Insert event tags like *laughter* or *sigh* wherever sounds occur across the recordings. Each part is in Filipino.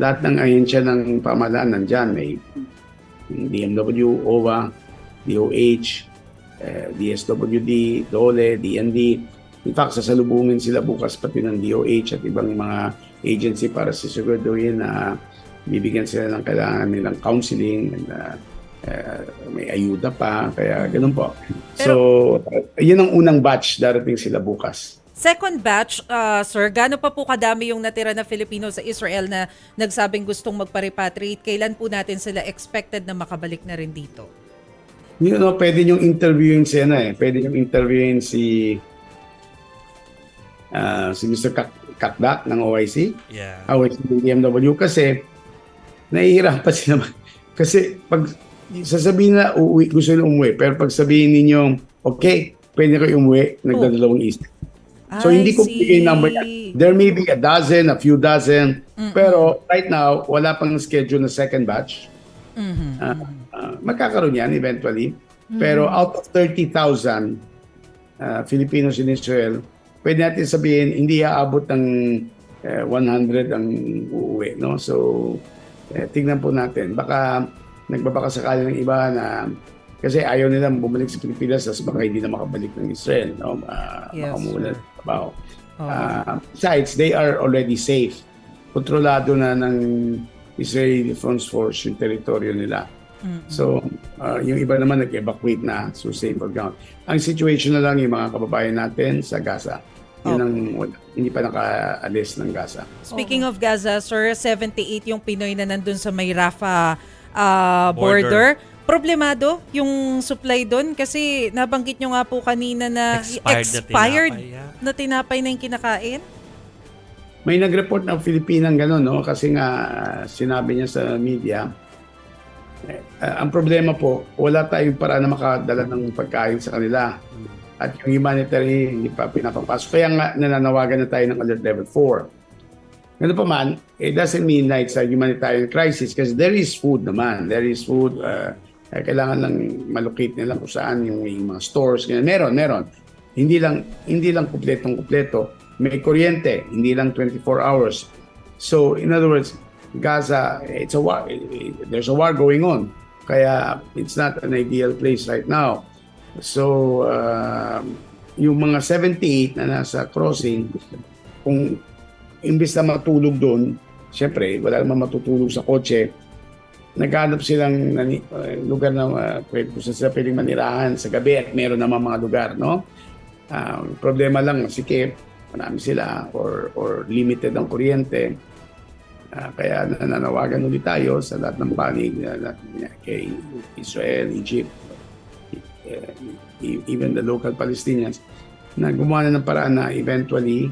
lahat ng ahensya ng pamahalaan nandyan. May DMW, OWA, DOH, eh, DSWD, DOLE, DND. In fact, sasalubungin sila bukas pati ng DOH at ibang mga agency para sisiguraduhin na bibigyan sila ng kailangan nilang counseling and uh, eh, may ayuda pa. Kaya ganun po. so, yun ang unang batch darating sila bukas. Second batch, uh, sir, gaano pa po kadami yung natira na Filipino sa Israel na nagsabing gustong magpa-repatriate? Kailan po natin sila expected na makabalik na rin dito? You know, pwede niyong interviewin si ano eh. Pwede niyong interviewin si ah, si Mr. Kak- Kakdak ng OIC. Yeah. OIC ng DMW kasi nahihirapan sila. *laughs* Kasi pag sasabihin na uuwi, gusto nila umuwi. Pero pag sabihin ninyo, okay, pwede kayo umuwi, nagdadalawang isip. So I hindi ko bigay number yan. There may be a dozen, a few dozen. Pero right now, wala pang schedule na second batch. Mhm. Ah, ah, magkakaroon yan eventually. Pero out of 30,000 ah, Filipinos in Israel, pwede natin sabihin hindi aabot ng eh, 100 ang uuwi. No? So, eh, tingnan po natin. Baka nagbabaka sakali ng iba na kasi ayaw nilang bumalik sa Pilipinas tapos baka hindi na makabalik ng Israel. No? Ah, Yes, sir. ng trabaho. Oo. Ah, besides, they are already safe. Kontrolado na ng Israeli Defense Force yung teritoryo nila. So, ah, yung iba naman nag-evacuate na so safe on ground. Ang situation na lang yung mga kababayan natin sa Gaza. Yun ang wala- hindi pa nakaalis ng Gaza. Speaking of Gaza, sir, 78 yung Pinoy na nandun sa may Rafah ah, border. Border. Problemado yung supply doon kasi nabanggit nyo nga po kanina na Expired na expired tinapay, yeah. na tinapay na yung kinakain. May nag-report ng Filipinang gano'n, no? Kasi nga, ah, sinabi niya sa media, eh, ah, ang problema po, wala tayong paraan na makadala ng pagkain sa kanila. At yung humanitarian, hindi pa pinapapasok. Kaya nga, nananawagan na tayo ng Alert Level 4. Ganun pa man, it doesn't mean na it's a humanitarian crisis kasi there is food naman. There is food. Uh, kailangan lang malocate nila kung saan yung, yung mga stores. Ganyan. Meron, meron. Hindi lang hindi lang kumpletong kumpleto. May kuryente, hindi lang 24 hours. So, in other words, Gaza, it's a war. There's a war going on. Kaya it's not an ideal place right now. So, uh, yung mga 78 na nasa crossing, kung imbis na matulog doon, syempre, wala naman matutulog sa kotse, naghanap silang uh, lugar na uh, kung saan pwedeng manirahan sa gabi at meron naman mga lugar, no? Ah, problema lang, sikip, marami sila or, or limited ang kuryente. Ah, kaya nananawagan ulit tayo sa lahat ng panig na, kay Israel, Egypt, e- even the local Palestinians na gumawa na ng paraan na eventually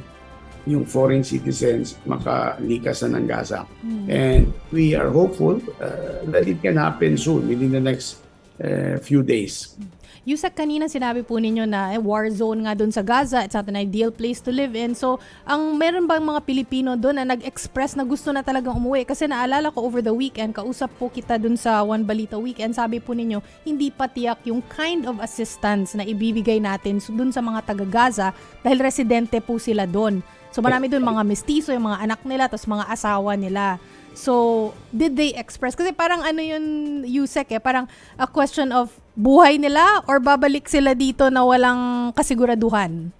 yung foreign citizens makalikas na ng Gaza. And we are hopeful uh, that it can happen soon within the next uh, few days. Yusek, kanina sinabi po ninyo na eh, war zone nga doon sa Gaza. It's not an ideal place to live in. So, ang meron bang mga Pilipino doon na nag-express na gusto na talagang umuwi? Kasi naalala ko over the weekend, kausap po kita doon sa One Balita Weekend, sabi po ninyo, hindi pa tiyak yung kind of assistance na ibibigay natin doon sa mga taga-Gaza dahil residente po sila doon. So, marami doon mga mestizo, yung mga anak nila, tapos mga asawa nila. So, did they express? Kasi parang ano yun, Yusek eh, parang a question of buhay nila or babalik sila dito na walang kasiguraduhan?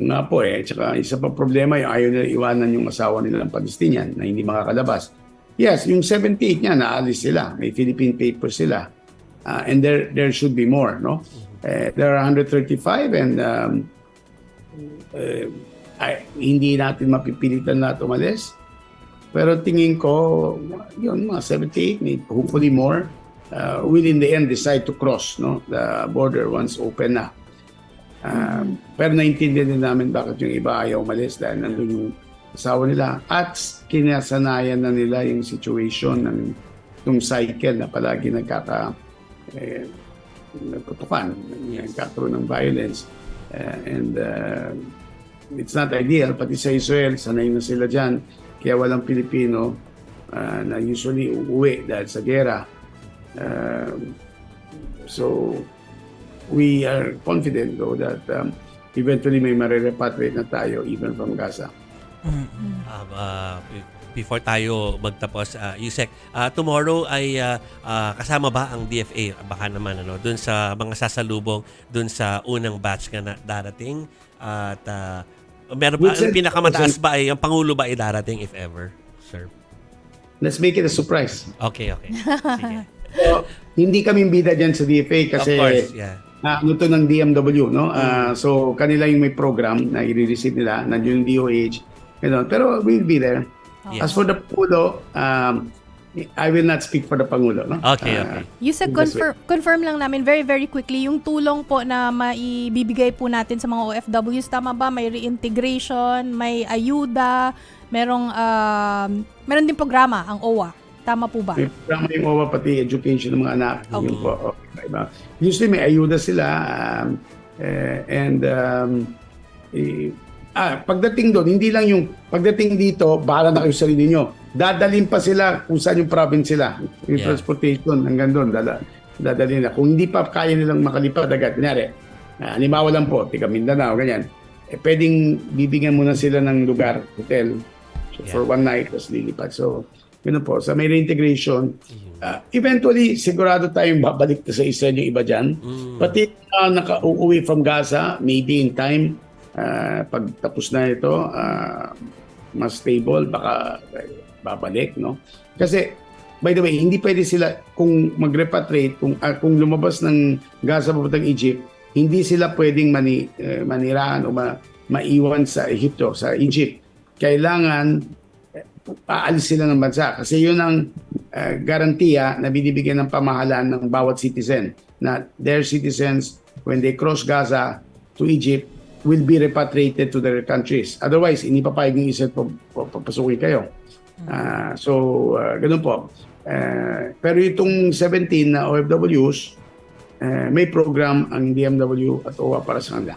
Nga po eh. Tsaka isa pa problema yung ayaw nila iwanan yung asawa nila ng Palestinian na hindi makakalabas. Yes, yung 78 niya, naalis sila. May Philippine papers sila. Ah, and there there should be more, no? Eh, there are 135 and um, eh, ay, hindi natin mapipilitan na umalis. Pero tingin ko, yun, mga 78, may hopefully more, uh, will in the end decide to cross no, the border once open na. Um, pero naintindihan din namin bakit yung iba ayaw umalis dahil nandun yung asawa nila at kinasanayan na nila yung situation ng yung cycle na palagi nagkaka eh, nagtutukan, nagkakaroon ng violence Uh, and uh, it's not ideal pati sa Israel sanay na sila dyan kaya walang Pilipino uh, na usually uuwi dahil sa gera Um, so we are confident though that um, eventually may marirepatriate na tayo even from Gaza. Mm. Um, uh, before tayo magtapos, uh, Yusek, uh, tomorrow ay uh, uh, kasama ba ang DFA? Baka naman ano, dun sa mga sasalubong dun sa unang batch na darating at uh, meron ba, ang pinakamataas ba ay, ang Pangulo ba ay darating if ever, sir? Let's make it a surprise. Okay, okay. *laughs* Sige. So, hindi kami bida dyan sa DFA kasi of course, yeah. Ah, ano to ng DMW, no? Ah, so, kanila yung may program na i-receive nila, nandiyon yung DOH, gano'n. Pero we'll be there. Yes. As for the Pangulo, um, I will not speak for the Pangulo, no? Okay, Ah, okay. Yusek, Yung best confirm, confirm lang namin very, very quickly, yung tulong po na maibibigay po natin sa mga OFWs, tama ba? May reintegration, may ayuda, merong, um, meron din programa, ang OWA. Tama po ba? May programa yung OWA pati education ng mga anak. Okay. Yun po. Okay, iba. Usually may ayuda sila um, eh, and um, eh, ah, pagdating doon, hindi lang yung pagdating dito, bahala na kayo sa sarili nyo. Dadalhin pa sila kung saan yung province sila. Yung Yeah. transportation hanggang doon. Dada, dadalhin na. Kung hindi pa kaya nilang makalipad agad, kunyari, ah, halimbawa lang po, tiga Mindanao, ganyan. Eh, pwedeng bibigyan muna sila ng lugar, hotel, so, for one night, tapos lilipad. So, Ganun po. Sa may reintegration, uh, eventually, sigurado tayong babalik sa Israel yung iba dyan. Mm. Pati uh, naka-uuwi from Gaza, maybe in time, uh, pag tapos na ito, uh, mas stable, baka uh, babalik, no? Kasi, by the way, hindi pwede sila, kung mag-repatriate, kung, uh, kung lumabas ng Gaza papuntang Egypt, hindi sila pwedeng mani, eh, maniraan o ma, maiwan sa Egypto, sa Egypt. Kailangan aalis sila ng bansa kasi yun ang uh, garantiya na binibigyan ng pamahalaan ng bawat citizen na their citizens when they cross Gaza to Egypt will be repatriated to their countries. Otherwise, hindi papayag ng pa- papasukin kayo. Ah, so, uh, ganun po. Eh, pero itong 17 na OFWs, eh, may program ang DMW at OWA para sa kanila.